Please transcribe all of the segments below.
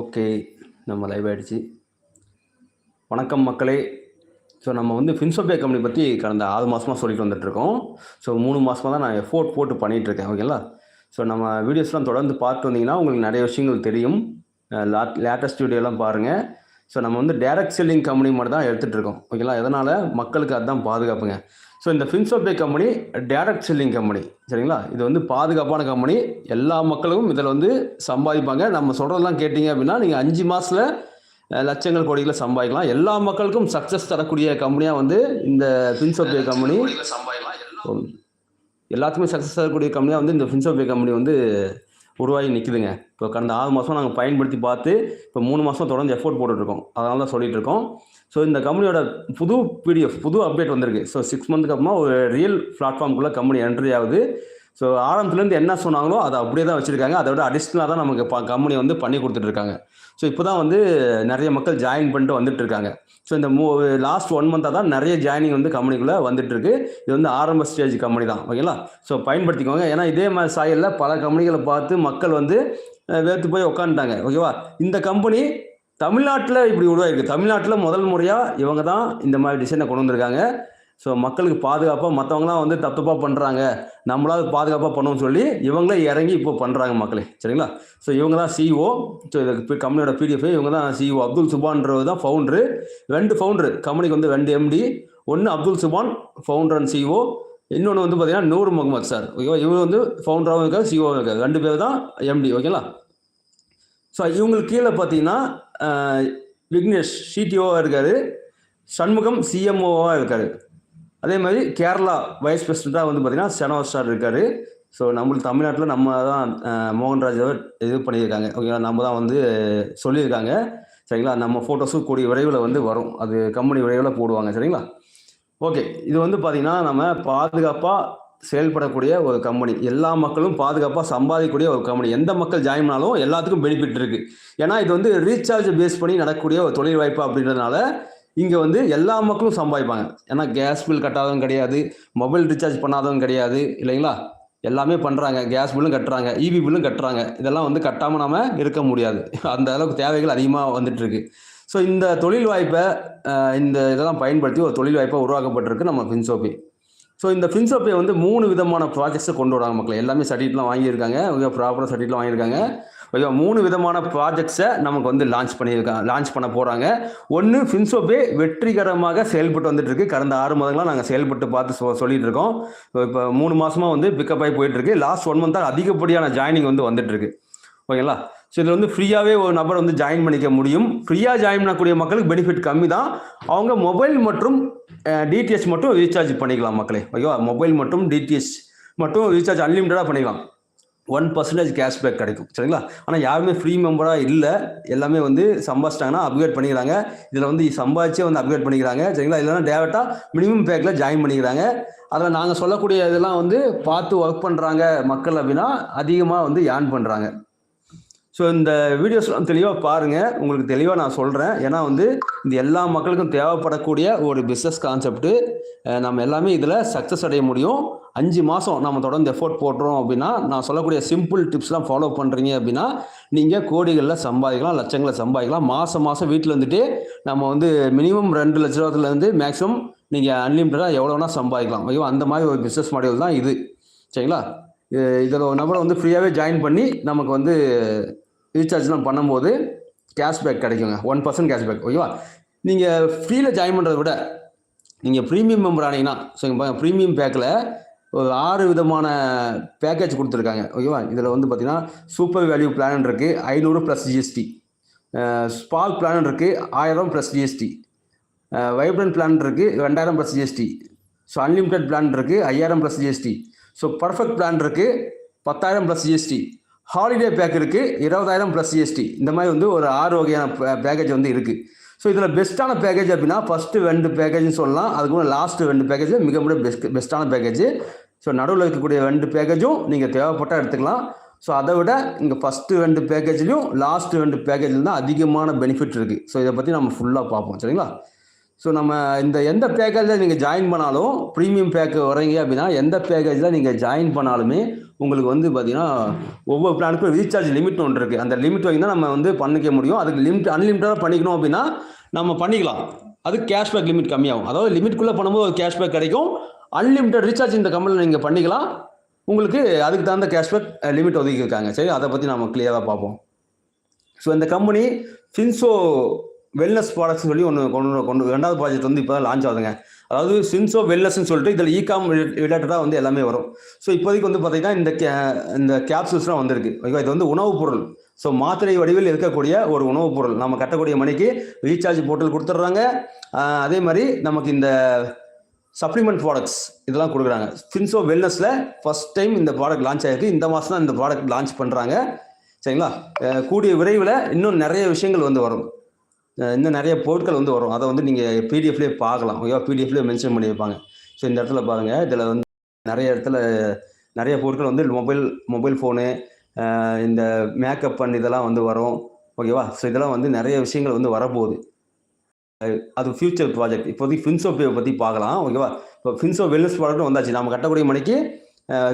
Okay நம்ம live ஆகிடுச்சு வணக்கம் மக்களே. ஸோ நம்ம வந்து ஃபின்சோபே கம்பெனி பற்றி கடந்த ஆறு மாதமாக சொல்லிட்டு வந்துட்டுருக்கோம் ஸோ மூணு மாதமாக தான் நான் எஃபோர்ட் போட்டு பண்ணிகிட்ருக்கேன் ஓகேங்களா ஸோ நம்ம வீடியோஸ்லாம் தொடர்ந்து பார்த்து வந்தீங்கன்னா உங்களுக்கு நிறைய விஷயங்கள் தெரியும். லேட்டஸ்ட் வீடியோலாம் பாருங்கள் ஸோ நம்ம வந்து டைரக்ட் செல்லிங் கம்பெனி மட்டும் தான் எடுத்துகிட்டு இருக்கோம். ஓகேங்களா எதனால்? மக்களுக்கு அதுதான் பாதுகாப்புங்க. ஸோ இந்த ஃபின்சோபே கம்பெனி டைரக்ட் செல்லிங் கம்பெனி சரிங்களா? இது வந்து பாதுகாப்பான கம்பெனி எல்லா மக்களும் இதில் வந்து சம்பாதிப்பாங்க. நம்ம சொல்கிறதெல்லாம் கேட்டிங்க அப்படின்னா நீங்கள் அஞ்சு மாதத்தில் லட்சங்கள் கோடிகளை சம்பாதிக்கலாம். எல்லா மக்களுக்கும் சக்ஸஸ் தரக்கூடிய கம்பெனியாக வந்து இந்த ஃபின்சோபே கம்பெனி எல்லாத்துக்குமே சக்ஸஸ் தரக்கூடிய கம்பெனியாக வந்து இந்த ஃபின்சோபே கம்பெனி வந்து உருவாகி நிற்குதுங்க இப்போ கடந்த ஆறு மாதம் நாங்கள் பயன்படுத்தி பார்த்து இப்போ மூணு மாதம் தொடர்ந்து எஃபோர்ட் போட்டுட்ருக்கோம். அதனால தான் சொல்லிட்டு இருக்கோம் ஸோ இந்த கம்பெனியோட புது பிடிஎஃப் புது அப்டேட் வந்திருக்கு. ஸோ சிக்ஸ் மந்த்துக்கு அப்புறமா ஒரு ரியல் பிளாட்ஃபார்முக்குள்ளே கம்பெனி என்ட்ரி ஆகுது. ஸோ ஆரம்பத்துலேருந்து என்ன சொன்னாங்களோ அதை அப்படியே தான் வச்சுருக்காங்க. அதை விட அடிஷ்னலாக தான் நமக்கு கம்பெனி வந்து பண்ணி கொடுத்துட்ருக்காங்க. ஸோ இப்போ தான் வந்து நிறைய மக்கள் ஜாயின் பண்ணிட்டு வந்துட்டு இருக்காங்க ஸோ இந்த மூ லாஸ்ட் ஒன் மந்தாக தான் நிறைய ஜாயினிங் வந்து கம்பெனிக்குள்ளே வந்துட்டு இருக்கு இது வந்து ஆரம்ப ஸ்டேஜ் கம்பெனி தான். ஓகேங்களா ஸோ பயன்படுத்திக்கோங்க. ஏன்னா இதே மாதிரி சாயலில் பல கம்பெனிகளை பார்த்து மக்கள் வந்து வேர்த்து போய் உட்காந்துட்டாங்க ஓகேவா இந்த கம்பெனி தமிழ்நாட்டில் இப்படி உருவாயிருக்கு. தமிழ்நாட்டில் முதல் முறையாக இவங்க தான் இந்த மாதிரி டிசைனை கொண்டு வந்திருக்காங்க. ஸோ மக்களுக்கு பாதுகாப்பாக மற்றவங்களாம் வந்து தப்புப்பாக பண்ணுறாங்க நம்மளாவது பாதுகாப்பாக பண்ணணும்னு சொல்லி இவங்களே இறங்கி இப்போ பண்ணுறாங்க மக்களே. சரிங்களா? ஸோ இவங்க தான் சிஓ ஸோ இதுக்கு கம்பெனியோட பிடிஎஃப் இவங்க தான் சிஓ அப்துல் சுபான்றது தான் ஃபவுண்டரு ரெண்டு ஃபவுண்டரு கம்பெனிக்கு வந்து ரெண்டு எம்டி ஒன்று Abdul Subhan founder and CEO இன்னொன்று வந்து பார்த்தீங்கன்னா நூர் முகமது சார் ஓகேவா இவர் வந்து ஃபவுண்டராகவும் இருக்கார் சிஓவும் இருக்கார். ரெண்டு பேர் தான் எம்டி ஓகேங்களா? ஸோ இவங்களுக்கு கீழே பார்த்தீங்கன்னா விக்னேஷ் சிடிஓவாக இருக்கார். சண்முகம் சிஎம்ஓவாக இருக்கார். அதே மாதிரி கேரளா வைஸ் பிரசிடண்ட்டாக வந்து பார்த்தீங்கன்னா சனோஸ்டார் இருக்கார். ஸோ நம்மளுக்கு தமிழ்நாட்டில் நம்ம தான் மோகன்ராஜ் அவர் இது பண்ணியிருக்காங்க. ஓகேங்களா நம்ம தான் வந்து சொல்லியிருக்காங்க. சரிங்களா? நம்ம ஃபோட்டோஸும் கூடிய விரைவில் வந்து வரும். அது கம்பெனி விரைவில் போடுவாங்க. சரிங்களா? ஓகே இது வந்து பார்த்திங்கன்னா நம்ம பாதுகாப்பாக செயல்படக்கூடிய ஒரு கம்பெனி எல்லா மக்களும் பாதுகாப்பாக சம்பாதிக்கக்கூடிய ஒரு கம்பெனி எந்த மக்கள் ஜாயின் பண்ணாலும் எல்லாத்துக்கும் பெனிஃபிட் இருக்குது ஏன்னா இது வந்து ரீசார்ஜ் பேஸ் பண்ணி நடக்கக்கூடிய ஒரு தொழில் வாய்ப்பு அப்படின்றதுனால இங்கே வந்து எல்லா மக்களும் சம்பாதிப்பாங்க. ஏன்னா கேஸ் பில் கட்டாதவங்க கிடையாது மொபைல் ரீசார்ஜ் பண்ணாதவங்க கிடையாது இல்லைங்களா? எல்லாமே பண்ணுறாங்க கேஸ் பில்லும் கட்டுறாங்க இபி பில்லும் கட்டுறாங்க. இதெல்லாம் வந்து கட்டாமல் நம்ம இருக்க முடியாது. அந்த அளவுக்கு தேவைகள் அதிகமாக வந்துட்டுருக்கு. ஸோ இந்த தொழில் வாய்ப்பை இந்த இதெல்லாம் பயன்படுத்தி ஒரு தொழில் வாய்ப்பை உருவாக்கப்பட்டிருக்கு நம்ம ஃபின்சோபி ஸோ இந்த ஃபின்சோப்பியை வந்து மூணு விதமான ப்ராஜெக்ட்ஸை கொண்டு வராங்க மக்கள். எல்லாமே சர்டிஃபிகேட்லாம் வாங்கியிருக்காங்க. ப்ராப்பராக சர்டிஃபிகேட்லாம் வாங்கியிருக்காங்க. ஓகே மூணு விதமான ப்ராஜெக்ட்ஸை நமக்கு வந்து லான்ச் பண்ணியிருக்காங்க லான்ச் பண்ண போகிறாங்க ஒன்று ஃபின்சோபே வெற்றிகரமாக செயல்பட்டு வந்துட்டு இருக்கு கடந்த ஆறு மாதங்களாக நாங்கள் செயல்பட்டு பார்த்து சொ சொல்லிட்டு இருக்கோம் இப்போ மூணு மாதமாக வந்து பிக்கப் ஆகி போயிட்டு இருக்கு லாஸ்ட் ஒன் மந்த்தாக அதிகப்படியான ஜாயினிங் வந்து வந்துட்டு இருக்கு ஓகேங்களா? ஸோ இதில் வந்து ஃப்ரீயாகவே ஒரு நபர் வந்து ஜாயின் பண்ணிக்க முடியும். ஃப்ரீயாக ஜாயின் பண்ணக்கூடிய மக்களுக்கு பெனிஃபிட் கம்மி தான் அவங்க மொபைல் மற்றும் டிடிஎச் மட்டும் ரீசார்ஜ் பண்ணிக்கலாம் மக்களே. ஓகேவா? மொபைல் மற்றும் டிடிஎச் மட்டும் ரீசார்ஜ் அன்லிமிட்டடாக பண்ணிக்கலாம். ஒன் பர்சன்டேஜ் கேஷ்பேக் கிடைக்கும். சரிங்களா? ஆனால் யாருமே ஃப்ரீ மெம்பராக இல்லை. எல்லாமே வந்து சம்பாதிச்சிட்டாங்கன்னா அப்கிரேட் பண்ணிக்கிறாங்க. இதில் வந்து சம்பாதிச்சே வந்து அப்கிரேட் பண்ணிக்கிறாங்க. சரிங்களா? இல்லைனா டேரெக்டாக மினிமம் பேக்கில் ஜாயின் பண்ணிக்கிறாங்க. அதில் நாங்கள் சொல்லக்கூடிய இதெல்லாம் வந்து பார்த்து ஒர்க் பண்ணுறாங்க மக்கள் அப்படின்னா அதிகமாக வந்து ஏர்ன் பண்ணுறாங்க ஸோ இந்த வீடியோஸ்லாம் தெளிவாக பாருங்கள் உங்களுக்கு தெளிவாக நான் சொல்கிறேன் ஏன்னா வந்து இந்த எல்லா மக்களுக்கும் தேவைப்படக்கூடிய ஒரு பிஸ்னஸ் கான்செப்ட்டு நம்ம எல்லாமே இதில் சக்ஸஸ் அடைய முடியும். அஞ்சு மாதம் நம்ம தொடர்ந்து எஃபோர்ட் போடுறோம் அப்படின்னா நான் சொல்லக்கூடிய சிம்பிள் டிப்ஸ்லாம் ஃபாலோ பண்ணுறீங்க அப்படின்னா நீங்கள் கோடிகளில் சம்பாதிக்கலாம் லட்சங்களை சம்பாதிக்கலாம். மாதம் மாதம் வீட்டில் வந்துட்டு நம்ம வந்து மினிமம் ரெண்டு லட்ச ரூபாத்துலேருந்து மேக்ஸிமம் நீங்கள் அன்லிமிட்டடாக எவ்வளோ வேணால் சம்பாதிக்கலாம். ஐயோ அந்த மாதிரி ஒரு பிஸ்னஸ் மாடல் தான் இது. சரிங்களா? இதில் ஒரு நபரை வந்து ஃப்ரீயாகவே ஜாயின் பண்ணி நமக்கு வந்து ரீசார்ஜ்லாம் பண்ணும்போது கேஷ்பேக் கிடைக்குங்க. ஒன் பர்சன்ட் கேஷ்பேக் ஓகேவா? நீங்கள் ஃப்ரீயில் ஜாயின் பண்ணுறத விட நீங்கள் ப்ரீமியம் மெம்பர் ஆனீங்கன்னா ஸோ ப்ரீமியம் பேக்கில் ஆறு விதமான பேக்கேஜ் கொடுத்துருக்காங்க. ஓகேவா இதில் வந்து பார்த்திங்கன்னா சூப்பர் வேல்யூ பிளான் இருக்குது ஐநூறு ப்ளஸ் ஜிஎஸ்டி ஸ்பால் பிளான் இருக்குது ஆயிரம் ப்ளஸ் ஜிஎஸ்டி வைப்ரண்ட் பிளான் இருக்குது ரெண்டாயிரம் plus GST so unlimited plan இருக்குது ஐயாயிரம் plus GST so perfect plan இருக்குது பத்தாயிரம் ப்ளஸ் ஜிஎஸ்டி ஹாலிடே பேக் இருக்குது இருபதாயிரம் ப்ளஸ் ஜிஎஸ்டி இந்த மாதிரி வந்து ஒரு ஆறு வகையான பேக்கேஜ் வந்து இருக்குது ஸோ இதில் பெஸ்ட்டான பேக்கேஜ் அப்படின்னா ஃபஸ்ட்டு ரெண்டு பேக்கேஜ்னு சொல்லலாம். அதுக்கு லாஸ்ட்டு ரெண்டு பேக்கேஜ் மிக மிக பெஸ்ட் பெஸ்ட்டான பேக்கேஜ் ஸோ நடுவில் இருக்கக்கூடிய ரெண்டு பேக்கேஜும் நீங்கள் தேவைப்பட்டால் எடுத்துக்கலாம். ஸோ அதை விட இங்கே ஃபஸ்ட்டு ரெண்டு பேக்கேஜ்லையும் லாஸ்ட்டு ரெண்டு பேக்கேஜில் தான் அதிகமான பெனிஃபிட் இருக்குது ஸோ இதை பற்றி நம்ம ஃபுல்லாக பார்ப்போம். சரிங்களா? ஸோ நம்ம இந்த எந்த பேக்கேஜில் நீங்கள் ஜாயின் பண்ணாலும் ப்ரீமியம் பேக்கு வரீங்க அப்படின்னா எந்த பேக்கேஜில் நீங்கள் ஜாயின் பண்ணாலுமே உங்களுக்கு வந்து பார்த்தீங்கன்னா ஒவ்வொரு பிளானுக்கும் ரீசார்ஜ் லிமிட் ஒன்று இருக்குது அந்த லிமிட் வாங்கி தான் நம்ம வந்து பண்ணிக்க முடியும். அதுக்கு லிமிட் அன்லிமிட்டடாக பண்ணிக்கணும் அப்படின்னா நம்ம பண்ணிக்கலாம். அது கேஷ்பேக் லிமிட் கம்மியாகும். அதாவது லிமிட்குள்ளே பண்ணும்போது ஒரு கேஷ்பேக் கிடைக்கும். அன்லிமிட்டட் ரீசார்ஜ் இந்த கம்பெனியில் நீங்கள் பண்ணிக்கலாம். உங்களுக்கு அதுக்கு தகுந்த கேஷ்பேக் லிமிட் ஒதுக்கியிருக்காங்க. சரி அதை பற்றி நம்ம கிளியராக பார்ப்போம். ஸோ இந்த கம்பெனி ஃபின்சோ வெல்னஸ் ப்ராடக்ட்ஸ் சொல்லி ஒன்று கொண்டு கொண்டு ரெண்டாவது ப்ராஜெக்ட் வந்து இப்போ தான் லான்ச் ஆகுதுங்க. அதாவது ஃபின்சோ வெல்னஸ்ன்னு சொல்லிட்டு இதில் இகாம் ரிலேட்டடாக வந்து எல்லாமே வரும். ஸோ இப்போதைக்கு வந்து பார்த்தீங்கன்னா இந்த கே இந்த கேப்சூல்ஸ்லாம் வந்திருக்கு. ஓகேவா இது வந்து உணவுப் பொருள். ஸோ மாத்திரை வடிவில் இருக்கக்கூடிய ஒரு உணவுப் பொருள். நம்ம கட்டக்கூடிய மணிக்கு ரீசார்ஜ் போர்ட்டல் கொடுத்துட்றாங்க. அதே மாதிரி நமக்கு இந்த சப்ளிமெண்ட் ப்ராடக்ட்ஸ் இதெல்லாம் கொடுக்குறாங்க. ஃபின்சோ வெல்னஸில் ஃபஸ்ட் டைம் இந்த ப்ராடக்ட் லான்ச் ஆகிருக்கு இந்த மாதம் தான் இந்த ப்ராடக்ட் லான்ச் பண்ணுறாங்க சரிங்களா? கூடிய விரைவில் இன்னும் நிறைய விஷயங்கள் வந்து வரும். இன்னும் நிறைய பொருட்கள் வந்து வரும். அதை வந்து நீங்கள் பிடிஎஃப்லேயே பார்க்கலாம். ஓகேவா பிடிஎஃப்லேயே மென்ஷன் பண்ணியிருப்பாங்க ஸோ இந்த இடத்துல பாருங்கள் இதில் வந்து நிறைய இடத்துல நிறைய பொருட்கள் வந்து மொபைல் மொபைல் ஃபோனு இந்த மேக்கப் பண்ண இதெல்லாம் வந்து வரும். ஓகேவா? ஸோ இதெல்லாம் வந்து நிறைய விஷயங்கள் வந்து வரப்போகுது. அது ஃபியூச்சர் ப்ராஜெக்ட் இப்போதைக்கு ஃபின்சோ பற்றி பார்க்கலாம். ஓகேவா? இப்போ ஃபின்சோ வெல்னஸ் ப்ராடக்ட்டும் வந்தாச்சு. நம்ம கட்டக்கூடிய மணிக்கு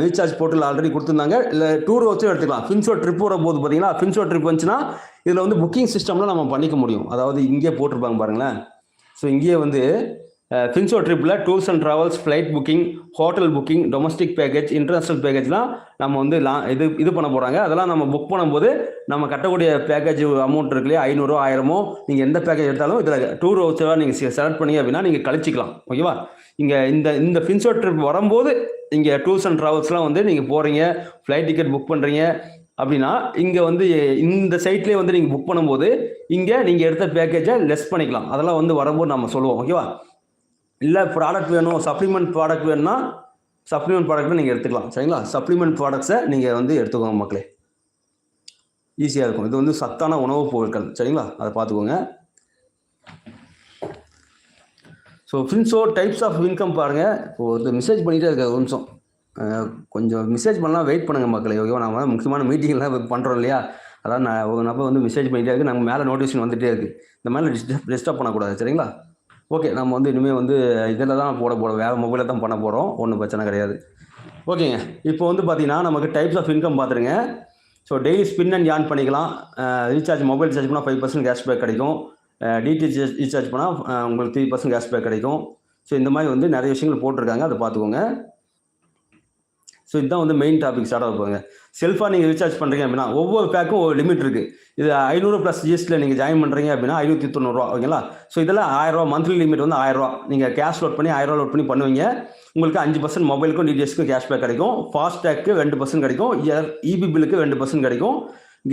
ரீசார்ஜ் போர்ட்டல் ஆல்ரெடி கொடுத்துருந்தாங்க. இல்லை டூர் வச்சும் எடுத்துக்கலாம். ஃபின்சோ ட்ரிப் வர போது பார்த்தீங்கன்னா ஃபின்சோ ட்ரிப் வந்துச்சுன்னா இதில் வந்து புக்கிங் சிஸ்டம்லாம் நம்ம பண்ணிக்க முடியும். அதாவது இங்கே போட்டிருப்பாங்க பாருங்களேன். ஸோ இங்கேயே வந்து ஃபின்சோ ட்ரிப்பில் tours and travels flight booking hotel booking domestic package international பேக்கேஜ்லாம் நம்ம வந்து லா இது இது பண்ண போகிறாங்க அதெல்லாம் நம்ம புக் பண்ணும்போது நம்ம கட்டக்கூடிய பேக்கேஜ் அமௌண்ட் இருக்கு இல்லையா? ஐநூறுரூவா ஆயிரமோ நீங்கள் எந்த பேக்கேஜ் எடுத்தாலும் இதில் டூர் வச்சவா நீங்கள் செலக்ட் பண்ணீங்க அப்படின்னா நீங்கள் கழிச்சிக்கலாம். ஓகேவா இங்கே இந்த இந்த ஃபின்சோ ட்ரிப் வரும்போது இங்கே டூர்ஸ் அண்ட் ட்ராவல்ஸ்லாம் வந்து நீங்கள் போகிறீங்க ஃப்ளைட் டிக்கெட் புக் பண்ணுறீங்க அப்படின்னா இங்கே வந்து இந்த சைட்லேயே வந்து நீங்கள் புக் பண்ணும்போது இங்கே நீங்கள் எடுத்த பேக்கேஜை லெஸ் பண்ணிக்கலாம். அதெல்லாம் வந்து வரும்போது நம்ம சொல்லுவோம். ஓகேவா இல்லை ப்ராடக்ட் வேணும் சப்ளிமெண்ட் ப்ராடக்ட் வேணும்னா சப்ளிமெண்ட் ப்ராடக்ட்டை நீங்கள் எடுத்துக்கலாம். சரிங்களா? சப்ளிமெண்ட் ப்ராடக்ட்ஸை நீங்கள் வந்து எடுத்துக்கோங்க மக்களே. ஈஸியாக இருக்கும். இது வந்து சத்தான உணவுப் பொருட்கள். சரிங்களா? அதை பார்த்துக்கோங்க. ஸோ ஃபின்ஸோ டைப்ஸ் ஆஃப் இன்கம் பாருங்கள் இப்போ ஒருத்தர் மெசேஜ் பண்ணிகிட்டே இருக்க ஒரு நிமிஷம். கொஞ்சம் மெசேஜ் பண்ணலாம். வெயிட் பண்ணுங்கள் மக்களே ஓகேவா நம்ம முக்கியமான மீட்டிங்லாம் பண்ணுறோம் இல்லையா? அதான் நான் ஒரு நபர் வந்து மெசேஜ் பண்ணிகிட்டே இருக்குது நாங்கள் மேலே நோட்டிஃபிகேஷன் வந்துகிட்டே இருக்குது இந்த மாதிரி டிஸ்டர்ப் டிஸ்டர்ப் பண்ணக்கூடாது. சரிங்களா? ஓகே நம்ம வந்து இனிமேல் வந்து இதில் தான் போட போகிறோம் வேறு மொபைலில் தான் பண்ண போகிறோம் ஒன்றும் பிரச்சனை கிடையாது. ஓகேங்க. இப்போ வந்து பார்த்தீங்கன்னா நமக்கு டைப்ஸ் ஆஃப் இன்கம் பார்த்துருங்க ஸோ டெய்லி ஸ்பின் அண்ட் யான் பண்ணிக்கலாம். ரீசார்ஜ் மொபைல் ரீசார்ஜ் பண்ணால் ஃபைவ் பர்சன்ட் கேஷ்பேக் கிடைக்கும். டிடிஹெச் ரீசார்ஜ் பண்ணால் உங்களுக்கு த்ரீ பர்சன்ட் கேஷ்பேக் கிடைக்கும். ஸோ இந்த மாதிரி வந்து நிறைய விஷயங்கள் போட்டிருக்காங்க. அதை பார்த்துக்கோங்க ஸோ இதுதான் வந்து மெயின் டாபிக் ஸ்டார்ட் ஆக செல்ஃபாக நீங்கள் ரீசார்ஜ் பண்ணுறீங்க அப்படின்னா ஒவ்வொரு பேக்கும் ஒரு லிமிட் இருக்குது இது ஐநூறு ப்ளஸ் ஜிஎஸ்டியில் நீங்கள் ஜாயின் பண்ணுறீங்க அப்படின்னா ஐநூற்றி தொண்ணூறுரூவா ஓகேங்களா? ஸோ இதில் ஆயிரரூவா மந்த்லி லிமிட் வந்து ஆயிரரூவா நீங்கள் கேஷ் லோட் பண்ணி ஆயிரரூவா லோட் பண்ணி பண்ணுவீங்க. உங்களுக்கு அஞ்சு பர்சன்ட் மொபைலுக்கும் டிடிஎஸ்க்கும் கேஷ்பேக் கிடைக்கும். ஃபாஸ்டேக்கு ரெண்டு பர்சன்ட் கிடைக்கும். இபி பில்லுக்கு ரெண்டு பர்சன்ட் கிடைக்கும்.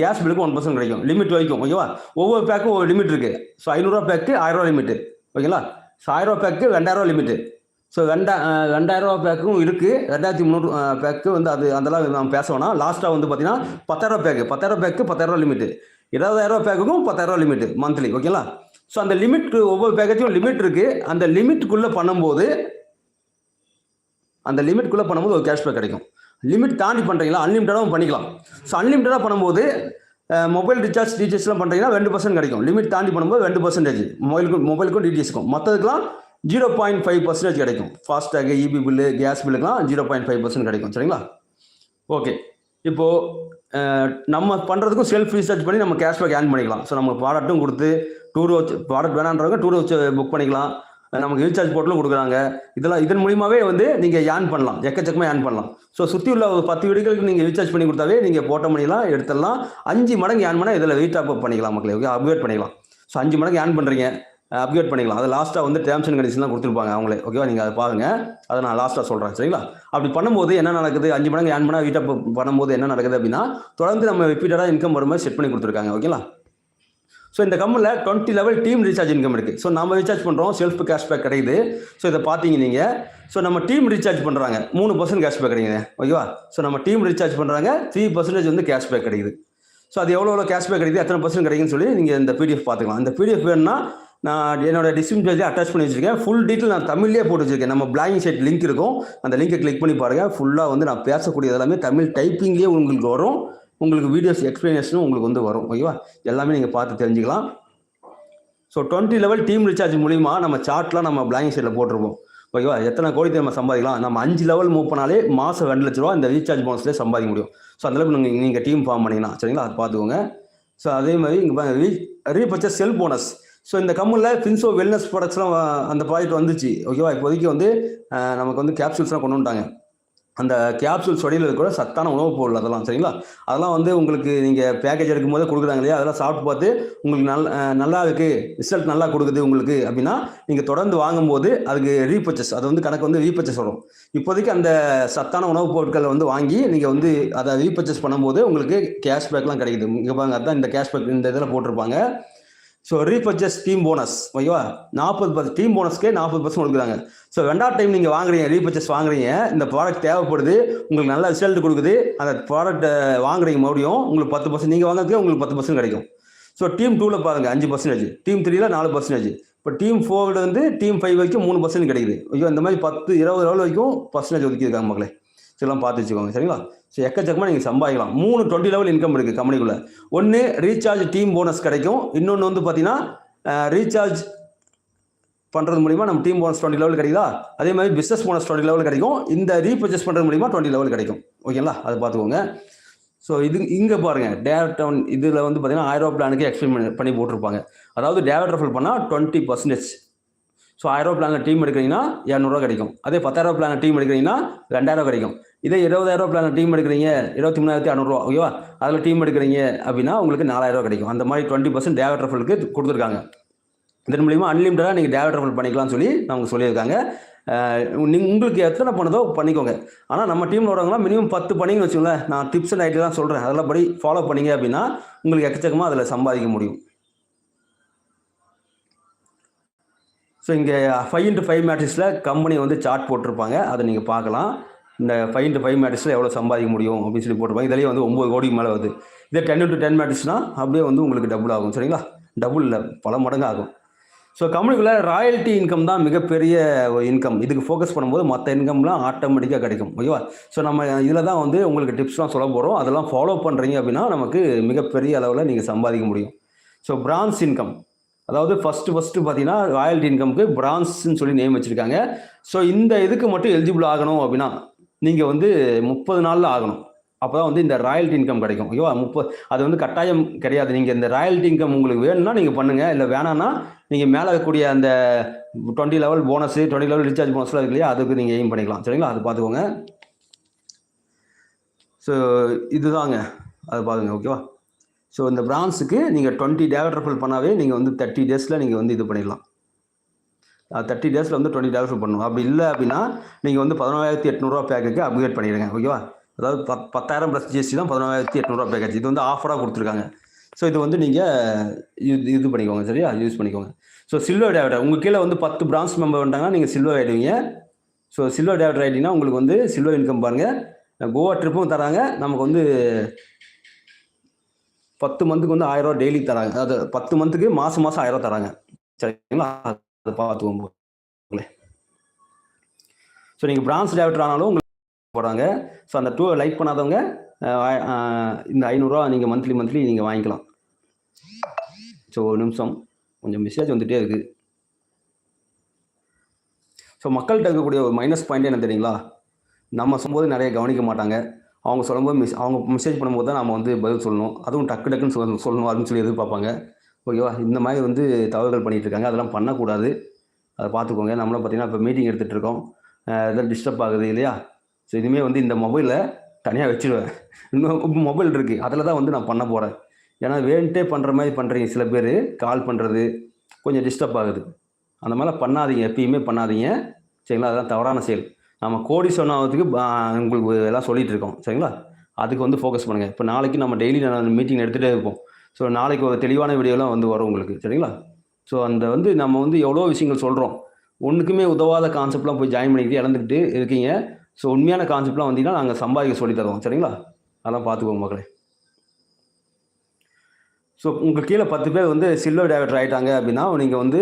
கேஸ் பில்லுக்கு ஒன் பர்சன்ட் கிடைக்கும். லிமிட் வைக்கும் ஓகேவா? ஒவ்வொரு பேக்கும் ஒரு லிமிட் இருக்குது ஸோ ஐநூறுரூவா பேக்கு ஆயிரரூவா லிமிட்டு ஓகேங்களா? ஸோ ஆயிரரூவா பேக்கு ரெண்டாயிரரூவா லிமிட்டு ஸோ ரெண்டா ரெண்டாயிரம் ரூபா பேக்கும் இருக்குது ரெண்டாயிரத்தி முந்நூறு பேக்கு வந்து அது அதெல்லாம் நம்ம பேச வேணாம். லாஸ்ட்டாக வந்து பார்த்தீங்கன்னா பத்தாயிரம் பேக்கு பத்தாயிரம் பேக்கு பத்தாயிரரூவா லிமிட்டு இருபதாயிரரூவா பேக்குக்கும் பத்தாயிரரூவா லிமிட்டு மந்த்லி ஓகேங்களா ஸோ அந்த லிமிட் ஒவ்வொரு பேக்கேஜும் லிமிட் இருக்குது அந்த லிமிட்டுக்குள்ளே பண்ணும்போது அந்த லிமிட்குள்ளே பண்ணும்போது ஒரு கேஷ்பேக் கிடைக்கும். லிமிட் தாண்டி பண்ணுறீங்களா அன்லிமிட்டடாகவும் பண்ணிக்கலாம். ஸோ அன்லிமிட்டடாக பண்ணும்போது மொபைல் ரீசார்ஜ் டீச்சர்ஸ்லாம் பண்ணுறீங்கன்னா ரெண்டு பர்சன்ட் கிடைக்கும். லிமிட் தாண்டி பண்ணும்போது ரெண்டு பர்சன்டேஜ் மொபைலுக்கும் மொபைலுக்கும் டிடிஎஸ்க்கும் மற்றதுக்கெலாம் ஜீரோ பாயிண்ட் ஃபைவ் பர்சன்டேஜ் கிடைக்கும். ஃபாஸ்டேக் இபி பில்லு கேஸ் பில்லுக்கெலாம் ஜீரோ பாயிண்ட் ஃபைவ் பர்சன்ட் கிடைக்கும். சரிங்களா? ஓகே இப்போது நம்ம பண்ணுறதுக்கும் செல்ஃப் ரீசார்ஜ் பண்ணி நம்ம கேஷ்பேக் ஏர்ன் பண்ணிக்கலாம். ஸோ நம்ம ப்ராடக்ட்டும் கொடுத்து டூர் வச்சு ப்ராடக்ட் வேணான்றவங்க டூர் வச்சு புக் பண்ணிக்கலாம். நமக்கு ரீசார்ஜ் போர்ட்டலும் கொடுக்குறாங்க. இதெல்லாம் இதன் மூலியமாகவே வந்து நீங்கள் ஏர்ன் பண்ணலாம். எக்கச்சக்கமாக ஏர்ன் பண்ணலாம். ஸோ சுற்றி உள்ள ஒரு பத்து வீடுகளுக்கு நீங்கள் ரீசார்ஜ் பண்ணி கொடுத்தாவே நீங்கள் போட்ட மணிலாம் எடுத்துடலாம். அஞ்சு மடங்கு ஏர்ன் பண்ணால் இதில் ரீட் அப் பண்ணிக்கலாம் மக்களே ஓகே அப்கிரேட் பண்ணிக்கலாம். ஸோ அஞ்சு மடங்கு ஏர்ன் பண்ணுறீங்க அப்கிரேட் பண்ணிக்கலாம். அது லாஸ்ட்டாக வந்து டேர்ம்ஸ் அண்ட் கண்டிஷன்லாம் கொடுத்துருப்பாங்க அவங்களே. ஓகேவா நீங்கள் அதை பாருங்கள் அதை நான் லாஸ்ட்டாக சொல்கிறேன் சரிங்களா? அப்படி பண்ணும்போது என்ன நடக்குது? அஞ்சு மடங்கு ஏன் பண்ணால் வீட்டை பண்ணும்போது என்ன நடக்குது அப்படின்னா தொடர்ந்து நம்ம ரிப்பீட்டடாக இன்கம் வரும்போது செட் பண்ணி கொடுத்துருக்காங்க. ஓகேங்களா ஸோ இந்த கம்மில் twenty level team recharge income இருக்குது ஸோ நம்ம ரீசார்ஜ் பண்ணுறோம் செல்ஃப் கேஷ்பேக் கிடைக்குது. ஸோ இதை பார்த்தீங்க நீங்கள் ஸோ நம்ம டீம் ரீசார்ஜ் பண்ணுறாங்க மூணு பர்சன்ட் கேஷ்பேக் கிடைக்குது. ஓகேவா ஸோ நம்ம டீம் ரீசார்ஜ் பண்ணுறாங்க த்ரீ பர்சன்டேஜ் வந்து கேஷ்பேக் கிடைக்குது. ஸோ அது எவ்வளோ எவ்வளோ கேஷ்பேக் கிடைக்குது? எத்தனை பர்சன்ட் கிடைக்குன்னு சொல்லி நீங்கள் இந்த பிடிஎஃப் பார்த்துக்கலாம். இந்த பிடிஎஃப் வேணும்னா நான் என்னோட டிஸ்கிரிப்ஷன் பேஜில் அட்டாச் பண்ணி வச்சிருக்கேன். ஃபுல் டீட்டெயில் நான் தமிழ்லேயே போட்டு வச்சிருக்கேன். நம்ம பிளாயிங் சைட் லிங்க் இருக்கும். அந்த லிங்கை கிளிக் பண்ணி பாருங்கள் ஃபுல்லாக வந்து நான் பேசக்கூடியது எல்லாமே தமிழ் டைப்பிங்லேயே உங்களுக்கு வரும். உங்களுக்கு வீடியோஸ் எக்ஸ்பிளனேஷனும் உங்களுக்கு வந்து வரும். ஓகேவா எல்லாமே நீங்கள் பார்த்து தெரிஞ்சுக்கலாம். So twenty level team recharge மூலிமா நம்ம சார்ட்லாம் நம்ம பிளாயிங் சைட்டில் போட்டிருப்போம். ஓகேவா எத்தனை கோடி நம்ம சம்பாதிக்கலாம்? நம்ம அஞ்சு லெவல் மூவ் பண்ணாலே மாதம் ரெண்டு லட்ச ரூபா இந்த ரீசார்ஜ் போனஸ்லேயே சம்பாதிக்க முடியும். ஸோ அந்தளவுக்கு நீங்கள் நீங்கள் டீம் ஃபார்ம் பண்ணிங்கன்னா சரிங்களா? அது பார்த்துக்கோங்க. ஸோ அதே மாதிரி இங்கே re repurchase sell bonus so இந்த கம்மலில் ஃபின்சோ வெல்னஸ் ப்ராடக்ட்ஸ்லாம் அந்த ப்ராஜெக்ட் வந்துச்சு. ஓகேவா இப்போதைக்கு வந்து நமக்கு வந்து கேப்சூல்ஸ்லாம் கொண்டு வந்துட்டாங்க. அந்த கேப்சூல் சொடியில் கூட சத்தான உணவுப் பொருள் அதெல்லாம் சரிங்களா? அதெல்லாம் வந்து உங்களுக்கு நீங்கள் பேக்கேஜ் எடுக்கும் போதே கொடுக்குறாங்க இல்லையா? அதெல்லாம் சாப்பிட்டு பார்த்து உங்களுக்கு நல் நல்லா இருக்குது ரிசல்ட் நல்லா கொடுக்குது உங்களுக்கு அப்படின்னா நீங்கள் தொடர்ந்து வாங்கும்போது அதுக்கு ரீபர்ச்சஸ் அது வந்து கணக்கு வந்து ரீபர்ச்சஸ் வரும். இப்போதைக்கு அந்த சத்தான உணவுப் பொருட்களை வந்து வாங்கி நீங்கள் வந்து அதை ரீபர்ச்சஸ் பண்ணும்போது உங்களுக்கு கேஷ்பேக்லாம் கிடைக்குது. இங்கே பாருங்க அதுதான் இந்த கேஷ்பேக் இந்த இதில் போட்டிருப்பாங்க. ஸோ ரீபர்ச்சஸ் டீம் போனஸ் ஓகேவா நாற்பது பர்சன்ட் டீம் போனஸ்க்கே நாற்பது பர்சன்ட் கொடுக்குறாங்க. ஸோ ரெண்டாவது டைம் நீங்கள் வாங்குறீங்க ரீபர்ச்சஸ் வாங்குறீங்க இந்த ப்ராடக்ட் தேவைப்படுது உங்களுக்கு நல்ல ரிசல்ட் கொடுக்குது அந்த ப்ராடக்ட்டை வாங்குறீங்க மறுபடியும் உங்களுக்கு பத்து பர்சன்ட் நீங்கள் வாங்குறதுக்கு உங்களுக்கு பத்து பர்சன்ட் கிடைக்கும். ஸோ டீம் டூவில் பாருங்கள் அஞ்சு பர்சன்டேஜ் டீம் த்ரீல நாலு பர்சன்டேஜ் இப்போ டீம் ஃபோர்ல வந்து டீம் ஃபைவ் வரைக்கும் மூணு பர்சன்ட் கிடைக்குது. ஐயோ இந்த மாதிரி பத்து இருபது லெவல் வரைக்கும் பர்சன்டேஜ் ஒதுக்கியிருக்காங்க மக்களே. ஸோ பார்த்து வச்சுக்கோங்க சரிங்களா? ஸோ எக்கச்சக்கமாக நீங்கள் சம்பாதிக்கலாம். மூணு டுவெண்ட்டி லெவல் இன்கம் இருக்குது கம்பெனிக்குள்ளே ஒன்று ரீசார்ஜ் டீம் போனஸ் கிடைக்கும். இன்னொன்று வந்து பார்த்தீங்கன்னா ரீசார்ஜ் பண்ணுறது மூலிமா நம்ம டீம் போனஸ் டுவெண்ட்டி லெவல் கிடைக்குதா? அதே மாதிரி பிஸ்னஸ் போனஸ் டுவெண்ட்டி லெவல் கிடைக்கும். இந்த ரீபர்ச்சேஸ் பண்ணுறது மூலிமா டுவெண்ட்டி லெவல் கிடைக்கும். ஓகேங்களா? அதை பார்த்துக்கோங்க. ஸோ இது இங்கே பாருங்கள் டேரக்ட் இதில் வந்து பார்த்தீங்கன்னா ஆயிரம் பிளானுக்கு எக்ஸ்பிளைன் பண்ணி போட்டிருப்பாங்க. அதாவது டேரக்ட் ரெஃபர் பண்ணால் டுவெண்ட்டி பர்சன்டேஜ் ஸோ ஆயிரம் ரூபா பிளானில் டீம் எடுக்கிறீங்கன்னா இரநூறுவா கிடைக்கும். அதே பத்தாயிரம் பிளானில் டீம் எடுக்கிறீங்கன்னா ரெண்டாயிரம் கிடைக்கும். இதே இருபதாயிரம் பிளானில் டீம் எடுக்கிறீங்க இருபத்தி மூணாயிரத்தி அறநூறுவா ஓகேவா? அதில் டீம் எடுக்கிறீங்க அப்படின்னா உங்களுக்கு நாலாயிரம் ரூபா கிடைக்கும். அந்த மாதிரி டுவெண்ட்டி பர்சன்ட் டேரக்ட் ரெஃபருக்கு கொடுத்துருக்காங்க. இதன் மூலியமாக அன்லிமிட்டடாக நீங்கள் டேரக்ட் ரெஃபர் பண்ணிக்கலாம்னு சொல்லி அவங்க சொல்லியிருக்காங்க. நீங்கள் உங்களுக்கு எத்தனை பண்ணதோ பண்ணிக்கோங்க. ஆனால் நம்ம டீமில் வரவங்களாம் மினிமம் பத்து பண்ணிங்கன்னு வச்சுக்கோங்களேன். நான் டிப்ஸ் அண்ட் ஐடியா தான் சொல்கிறேன் அதெல்லாம் படி ஃபாலோ பண்ணிங்க அப்படின்னா உங்களுக்கு எக்கச்சக்கமாக அதில் சம்பாதிக்க முடியும். ஸோ இங்கே ஃபைவ் இன்ட்டு ஃபைவ் மேட்ரிக்ஸில் கம்பெனி வந்து சார்ட் போட்டிருப்பாங்க. அதை நீங்கள் பார்க்கலாம். இந்த ஃபைவ் இன்ட்டு ஃபைவ் மேட்ரிக்ஸில் எவ்வளோ சம்பாதிக்க முடியும் அப்படின்னு சொல்லி போட்டிருப்பாங்க. இதுலேயே வந்து ஒம்பது கோடிக்கு மேலே வருது. இதே டென் இன்ட்டு டென் மேட்ரிக்ஸ்னால் அப்படியே வந்து உங்களுக்கு டபுள் ஆகும். சரிங்களா? டபுள் இல்லை பல மடங்கு ஆகும். ஸோ கம்பெனிக்குள்ளே ராயல்ட்டி இன்கம் தான் மிகப்பெரிய ஒரு இன்கம் இதுக்கு ஃபோக்கஸ் பண்ணும்போது மற்ற இன்கம்லாம் ஆட்டோமேட்டிக்காக கிடைக்கும். ஓகேவா? ஸோ நம்ம இதில் தான் வந்து உங்களுக்கு டிப்ஸ்லாம் சொல்ல போகிறோம் அதெல்லாம் ஃபாலோ பண்ணுறீங்க அப்படின்னா நமக்கு மிகப்பெரிய அளவில் நீங்கள் சம்பாதிக்க முடியும். ஸோ பிரான்ஸ் இன்கம் அதாவது ஃபஸ்ட்டு ஃபஸ்ட்டு பார்த்தீங்கன்னா ராயல்டி இன்கம்க்கு பிரான்ஸ்ன்னு சொல்லி நேம் வச்சுருக்காங்க. ஸோ இந்த இதுக்கு மட்டும் எலிஜிபிள் ஆகணும் அப்படின்னா நீங்கள் வந்து முப்பது நாளில் ஆகணும். அப்போ தான் வந்து இந்த ராயல்ட்டி இன்கம் கிடைக்கும். ஓகேவா? முப்பது அது வந்து கட்டாயம் கிடையாது. நீங்கள் இந்த ராயல்ட்டி இன்கம் உங்களுக்கு வேணும்னா நீங்கள் பண்ணுங்கள் இல்லை வேணான்னா நீங்கள் மேலே இருக்கக்கூடிய அந்த twenty level bonus twenty level recharge போனஸ்லாம் இருக்கு இல்லையா? அதுக்கு நீங்கள் எய்ம் பண்ணிக்கலாம். சரிங்களா? அது பார்த்துக்கோங்க. ஸோ இதுதாங்க. அது பாருங்க ஓகேவா? ஸோ இந்த பிரான்ஸுக்கு நீங்கள் டுவெண்ட்டி டேவட் ரெஃபர் பண்ணாவே நீங்கள் வந்து தேர்ட்டி டேஸில் நீங்கள் வந்து இது பண்ணிடலாம். தேர்ட்டி டேஸில் வந்து டுவெண்ட்டி டேவட் பண்ணணும். அப்படி இல்லை அப்படின்னா நீங்கள் வந்து பதினோராயிரத்தி எட்நூறுவா பேக்கேஜ் அப்கிரேட் பண்ணிடுங்க ஓகேவா அதாவது பத் பத்தாயிரம் ப்ளஸ் ஜிஎஸ்டி தான் பதினோராயிரத்தி எட்நூறுவா பேக்கேஜ் இது வந்து ஆஃபராக கொடுத்துருக்காங்க. ஸோ இது வந்து நீங்கள் இது இது பண்ணிக்கோங்க சரியா? யூஸ் பண்ணிக்கோங்க. ஸோ சில்வர் டேவட் உங்கள் கீழே வந்து பத்து பிரான்ஸ் மெம்பர் வந்துட்டாங்கன்னா நீங்கள் சில்வர் ஆகிடுவீங்க ஸோ சில்வர் டேவிட் ஆகிட்டீங்கன்னா உங்களுக்கு வந்து சில்வர் இன்கம் பாருங்கள் கோவா ட்ரிப்பும் தராங்க. நமக்கு வந்து பத்து மந்த்துக்கு வந்து ஆயிரம் ரூபா டெய்லி தராங்க. அது பத்து மந்த்துக்கு மாதம் மாதம் ஆயிரம் ரூபா தராங்க. சரிங்களா? அதை பார்த்துக்கோங்க ஸோ நீங்கள் பிரான்ஸ் டேவட்டர் ஆனாலும் உங்களுக்கு போடுறாங்க. ஸோ அந்த டூ லைக் பண்ணாதவங்க இந்த ஐநூறுரூவா நீங்கள் மந்த்லி மந்த்லி நீங்கள் வாங்கிக்கலாம். ஸோ ஒரு நிமிஷம். கொஞ்சம் மெசேஜ் வந்துகிட்டே இருக்குது ஸோ மக்கள்கிட்ட இருக்கக்கூடிய ஒரு மைனஸ் பாயிண்ட் என்ன தெரியுங்களா? நம்ம சொல்லும்போது நிறைய கவனிக்க மாட்டாங்க. அவங்க சொல்லும்போது மிஸ் அவங்க மெசேஜ் பண்ணும்போது தான் நம்ம வந்து பதில் சொல்லணும். அதுவும் டக்கு டக்குன்னு சொல்ல சொல்லணும் அப்படின்னு சொல்லி எதிர்பார்ப்பாங்க. ஓகேவா? இந்த மாதிரி வந்து தவறுகள் பண்ணிகிட்டு இருக்காங்க. அதெல்லாம் பண்ணக்கூடாது. அதை பார்த்துக்கோங்க. நம்மளும் பார்த்தீங்கன்னா இப்போ மீட்டிங் எடுத்துகிட்டு இருக்கோம். இதெல்லாம் டிஸ்டர்ப் ஆகுது இல்லையா? ஸோ இனிமேல் வந்து இந்த மொபைலை தனியாக வச்சுருவேன். இன்னும் மொபைல் இருக்குது அதில் தான் வந்து நான் பண்ண போகிறேன் ஏன்னா வேண்டே பண்ணுற மாதிரி பண்ணுறீங்க சில பேர் கால் பண்ணுறது கொஞ்சம் டிஸ்டர்ப் ஆகுது. அந்த மாதிரிலாம் பண்ணாதீங்க. எப்பயுமே பண்ணாதீங்க. சரிங்களா? அதெல்லாம் தவறான செயல். நம்ம கோடி சொன்னாவதுக்கு உங்களுக்கு எல்லாம் சொல்லிட்டு இருக்கோம் சரிங்களா? அதுக்கு வந்து ஃபோக்கஸ் பண்ணுங்கள் இப்போ நாளைக்கு நம்ம டெய்லி மீட்டிங் எடுத்துகிட்டே இருப்போம். ஸோ நாளைக்கு ஒரு தெளிவான வீடியோலாம் வந்து வரும் உங்களுக்கு. சரிங்களா? ஸோ அந்த வந்து நம்ம வந்து எவ்வளோ விஷயங்கள் சொல்கிறோம் ஒன்றுக்குமே உதவாத கான்செப்ட்லாம் போய் ஜாயின் பண்ணிக்கிட்டு இழந்துக்கிட்டு இருக்கீங்க. ஸோ உண்மையான கான்செப்ட்லாம் வந்தீங்கன்னா நாங்கள் சம்பாதிக்க சொல்லி தருவோம். சரிங்களா? அதெல்லாம் பார்த்துக்கோங்க மக்களே. ஸோ உங்கள் கீழே பத்து பேர் வந்து சில்வர் டேரக்டர் ஆகிட்டாங்க அப்படின்னா நீங்கள் வந்து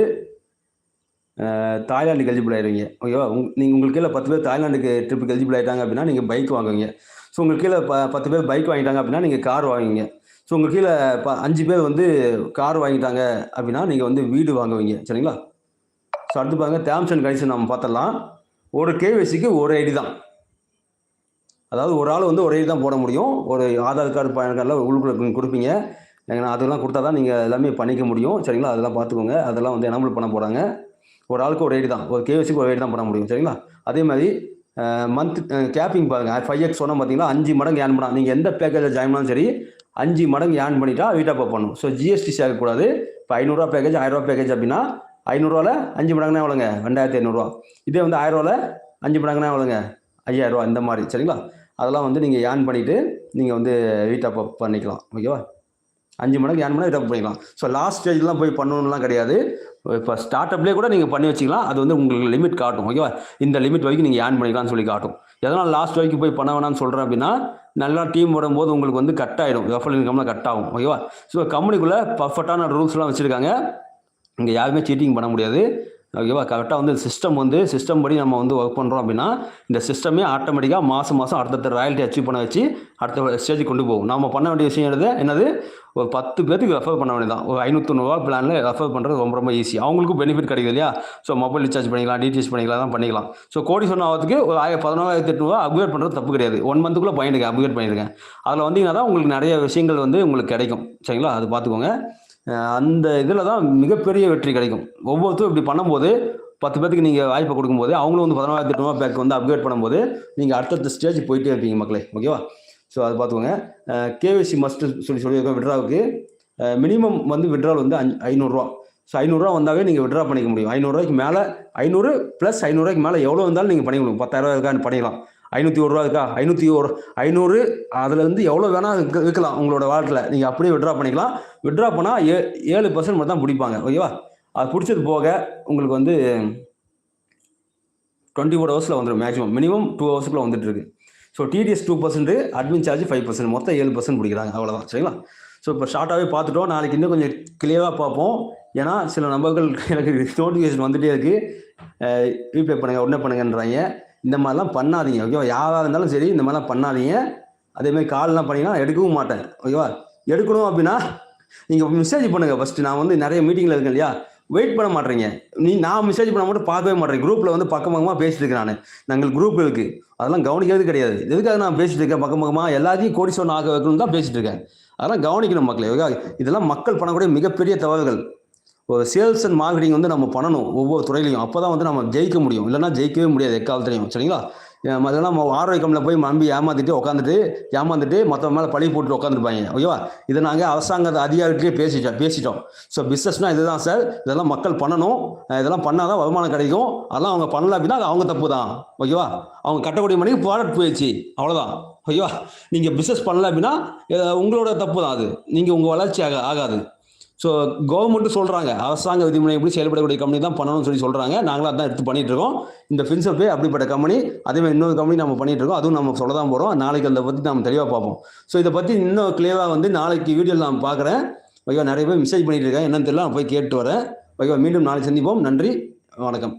தாய்லாண்டுக்கு எலிஜிபிள் ஆயிடுவீங்க ஓகேவா உங் நீங்கள் உங்களுக்கு கீழே பத்து பேர் தாய்லாந்துக்கு ட்ரிப்புக்கு எலிஜிபிள் ஆகிட்டாங்க அப்படின்னா நீங்கள் பைக் வாங்குவீங்க. ஸோ உங்களுக்கு கீழே ப பத்து பேர் பைக் வாங்கிட்டாங்க அப்படின்னா நீங்கள் கார் வாங்குவீங்க. ஸோ உங்களுக்கு கீழே ப அஞ்சு பேர் வந்து கார் வாங்கிட்டாங்க அப்படின்னா நீங்கள் வந்து வீடு வாங்குவீங்க. சரிங்களா? ஸோ அடுத்து பாருங்க தேம்ஸ் அண்ட் கண்டிஷன் நம்ம பார்த்துடலாம். ஒரு கேவிசிக்கு ஒரு ஐடி தான். அதாவது ஒரு ஆள் வந்து ஒரு ஐடி தான் போட முடியும். ஒரு ஆதார் கார்டு பேன் கார்டெலாம் உள்ளுக்குள்ள கொடுப்பீங்க. ஏன்னா அதெல்லாம் கொடுத்தா தான் நீங்கள் எல்லாமே பண்ணிக்க முடியும். சரிங்களா? அதெல்லாம் பார்த்துக்கோங்க. அதெல்லாம் வந்து எனபிள் பண்ண போகிறாங்க ஒரு ஆளுக்கு ஒரு ஐடி தான். ஒரு கேவிசிக்கு ஒரு ஐடி தான் பண்ண முடியும். சரிங்களா? அதே மாதிரி மந்த் கேப்பிங் பாருங்கள் ஃபைவ் எக்ஸ் சொன்னால் பார்த்தீங்கன்னா அஞ்சு மடங்கு ஏன் பண்ணலாம் நீங்கள் எந்த பேக்கேஜில் ஜாயின் பண்ணாலும் சரி அஞ்சு மடங்கு ஏன் பண்ணிட்டா வீட்டாக பண்ணணும். ஸோ ஜிஎஸ்டி சேர்க்கக்கூடாது இப்போ ஐநூறுரூவா பேக்கேஜ் ஆயிரரூவா பேக்கேஜ் அப்படின்னா ஐநூறுரூவாவில் அஞ்சு மடங்குனா எவ்வளோங்க? ரெண்டாயிரத்தி ஐநூறுரூவா இதே வந்து ஆயிரரூவாவில் அஞ்சு மடங்குனா எவ்வளோங்க? ஐயாயிரரூவா இந்த மாதிரி. சரிங்களா? அதெல்லாம் வந்து நீங்கள் ஏர்ன் பண்ணிவிட்டு நீங்கள் வந்து வீட்டாப்பா பண்ணிக்கலாம். ஓகேவா? அஞ்சு மணிக்கு ஏழு மணி ரீடாப் பண்ணிக்கலாம். ஸோ லாஸ்ட் ஸ்டேஜ்லாம் போய் பண்ணணும்லாம் கிடையாது. இப்போ ஸ்டார்ட் அப்லேயே கூட நீங்கள் பண்ணி வச்சிக்கலாம். அது வந்து உங்களுக்கு லிமிட் காட்டும். ஓகேவா இந்த லிமிட் வரைக்கும் நீங்கள் ஏர்ன் பண்ணிக்கலாம்னு சொல்லி காட்டும். எதனால் லாஸ்ட் வரைக்கும் போய் பண்ண வேணாம்னு சொல்கிறேன் அப்படின்னா நல்லா டீம் வரும்போது உங்களுக்கு வந்து கட் ஆகிடும் எஃப்எல் இன்கம்லாம் கட் ஆகும். ஓகேவா ஸோ கம்பெனிக்குள்ளே பர்ஃபெக்டான ரூல்ஸ்லாம் வச்சுருக்காங்க. இங்கே யாருமே சீட்டிங் பண்ண முடியாது. ஓகேவா கரெக்டாக வந்து சிஸ்டம் வந்து சிஸ்டம் படி நம்ம வந்து ஒர்க் பண்ணுறோம் அப்படின்னா இந்த சிஸ்டமே ஆட்டோமேட்டிக்காக மாதம் மாதம் அடுத்தடுத்த ராயல்ட்டி அச்சீவ் பண்ண வச்சு அடுத்த ஸ்டேஜுக்கு கொண்டு போகும். நம்ம பண்ண வேண்டிய விஷயம் என்னது? என்னது? ஒரு பத்து பேருக்கு ரெஃபர் பண்ண வேண்டியதான் ஒரு ரூபா பிளானில் ரெஃபர் பண்ணுறது ரொம்ப ரொம்ப ஈஸி அவங்களுக்கும் பெனிஃபிட் கிடைக்குது இல்லையா? ஸோ மொபைல் ரீசார்ஜ் பண்ணிக்கலாம் டிடிஎச் பண்ணிக்கலாம் தான் பண்ணிக்கலாம். ஸோ கோடி சொன்ன ஆகிறதுக்கு ஒரு ஆயிரம் பதினோராயிரத்தி எட்நூறுவா அப்கிரேட் பண்ணுறது தப்பு கிடையாது. ஒன் மந்த்துக்குள்ளே பண்ணிடுங்க அப்கிரேட் பண்ணிடுங்க. அதில் வந்தீங்கன்னா தான் உங்களுக்கு நிறைய விஷயங்கள் வந்து உங்களுக்கு கிடைக்கும். சரிங்களா? அது பார்த்துக்கோங்க. அந்த இதில் தான் மிகப்பெரிய வெற்றி கிடைக்கும். ஒவ்வொருத்தரும் இப்படி பண்ணும்போது பத்து பேத்துக்கு நீங்கள் வாய்ப்பை கொடுக்கும்போது அவங்களும் வந்து பதினாலாயிரத்தி எட்நூறுவா பேக் வந்து அப்கிரேட் பண்ணும்போது நீங்கள் அடுத்தடுத்த ஸ்டேஜ் போயிட்டே இருப்பீங்க மக்களே ஓகேவா ஸோ அதை பார்த்துக்கோங்க. கேவிசி மஸ்ட்டு சொல்லி சொல்லியிருக்கோம் விட்ராவுக்கு. மினிமம் வந்து விட்ரால் வந்து அஞ்சு ஐநூறுரூவா ஸோ ஐநூறுரூவா வந்தாவே நீங்கள் விட்ரா பண்ணிக்க முடியும். ஐநூறுரூவாய்க்கு மேலே ஐநூறு ப்ளஸ் ஐநூறுரூவாய்க்கு மேலே எவ்வளோ வந்தாலும் நீங்கள் பண்ணிக்க முடியும். பத்தாயிரரூவா இருக்கான்னு பண்ணிக்கலாம். ஐநூற்றி ஒரு ரூபா இருக்கா? ஐநூற்றி ஒரு ஐநூறு அதில் வந்து எவ்வளோ வேணால் விற்கலாம் உங்களோட வாழ்க்கையில் நீங்கள் அப்படியே விட்ரா பண்ணிக்கலாம். விட்ரா பண்ணால் ஏ ஏழு பர்சன்ட் மட்டும் தான் பிடிப்பாங்க ஓகேவா அது பிடிச்சது போக உங்களுக்கு வந்து டுவெண்ட்டி ஃபோர் ஹவர்ஸில் வந்துடும் மேக்ஸிமம் மினிமம் டூ ஹவர்ஸுக்குள்ள வந்துட்டு இருக்கு. So TDS two percent admin charge five percent மொத்தம் ஏழு பர்சன்ட் பிடிக்கிறாங்க. அவ்வளோதான் சரிங்களா? ஸோ இப்போ ஷார்ட்டாகவே பார்த்துட்டோம். நாளைக்கு இன்னும் கொஞ்சம் கிளியராக பார்ப்போம். ஏன்னா சில நம்பர்கள் எனக்கு நோட்டிஃபிகேஷன் வந்துகிட்டே இருக்குது ரீப்ளை பண்ணுங்கள் உடனே பண்ணுங்கன்றாங்க. இந்த மாதிரிலாம் பண்ணாதீங்க ஓகேவா யாராக இருந்தாலும் சரி இந்த மாதிரிலாம் பண்ணாதீங்க. அதேமாதிரி கால்லாம் பண்ணிங்கன்னா எடுக்கவும் மாட்டேன் ஓகேவா எடுக்கணும் அப்படின்னா நீங்கள் மெசேஜ் பண்ணுங்கள் ஃபஸ்ட்டு நான் வந்து நிறைய மீட்டிங்கில் இருக்கேன் இல்லையா? வெயிட் பண்ண மாட்டேறீங்க. நீ நான் மெசேஜ் பண்ண மட்டும் பார்க்கவே மாட்டேன் குரூப்பில் வந்து பக்கம் பக்கமாக பேசிட்டு இருக்கேன் நான். நாங்கள் குரூப் இருக்குது அதெல்லாம் கவனிக்கிறது கிடையாது. எதுக்காக நான் பேசிட்டு இருக்கேன்? பக்கம் பக்கமாக எல்லாத்தையும் கோடி சொன்ன ஆக வைக்கணும் தான் பேசிட்டு இருக்கேன். அதெல்லாம் கவனிக்கணும் மக்களே ஓகே இதெல்லாம் மக்கள் பண்ணக்கூடிய மிகப்பெரிய தவறுகள். ஒரு சேல்ஸ் அண்ட் மார்க்கெட்டிங் வந்து நம்ம பண்ணணும் ஒவ்வொரு துறையிலையும். அப்போ தான் வந்து நம்ம ஜெயிக்க முடியும். இல்லைன்னா ஜெயிக்கவே முடியாது எக்காலத்துலையும். சரிங்களா? அதெல்லாம் நம்ம ஆரோக்கியமில் போய் நம்பி ஏமாத்திட்டு உட்காந்துட்டு ஏமாந்துட்டு மற்றவங்க மேலே பழி போட்டு உட்காந்துருப்பாங்க ஓகேவா? இதை நாங்கள் அரசாங்க அதிகாரிகிட்டே பேசிட்டோம். பேசிட்டோம் ஸோ பிஸ்னஸ்னால் இதுதான் சார் இதெல்லாம் மக்கள் பண்ணணும். இதெல்லாம் பண்ணால் தான் வருமானம் கிடைக்கும். அதெல்லாம் அவங்க பண்ணல அப்படின்னா அது அவங்க தப்பு தான் ஓகேவா? அவங்க கட்டக்கூடிய மணிக்கு ப்ராடக்ட் போயிடுச்சு. அவ்வளோதான் ஓகேவா? நீங்கள் பிஸ்னஸ் பண்ணல அப்படின்னா உங்களோட தப்பு தான் அது. நீங்கள் உங்கள் வளர்ச்சி ஆக ஆகாது. ஸோ கவர்மெண்ட்டும் சொல்கிறாங்க அரசாங்க விதிமுறை எப்படி செயல்படக்கூடிய கம்பெனி தான் பண்ணணும்னு சொல்லி சொல்கிறாங்க நாங்களும் அதான் எடுத்து பண்ணிட்டு இருக்கோம். இந்த ஃபின்செப் அப்படிப்பட்ட கம்பெனி அதேமாதிரி இன்னொரு கம்பெனி நம்ம பண்ணிட்டு இருக்கோம். அதுவும் நம்ம சொல்ல தான் போகிறோம் நாளைக்கு அதை பற்றி நம்ம தெளிவாக பார்ப்போம். ஸோ இதை பற்றி இன்னும் கிளியராக வந்து நாளைக்கு வீடியோவில் நான் பார்க்குறேன். ஓகேவா? நிறைய பேர் மெசேஜ் பண்ணிட்டு இருக்கேன் என்னன்னு தெரியல. நான் போய் கேட்டு வரேன். ஓகேவா? மீண்டும் நாளைக்கு சந்திப்போம். நன்றி. வணக்கம்.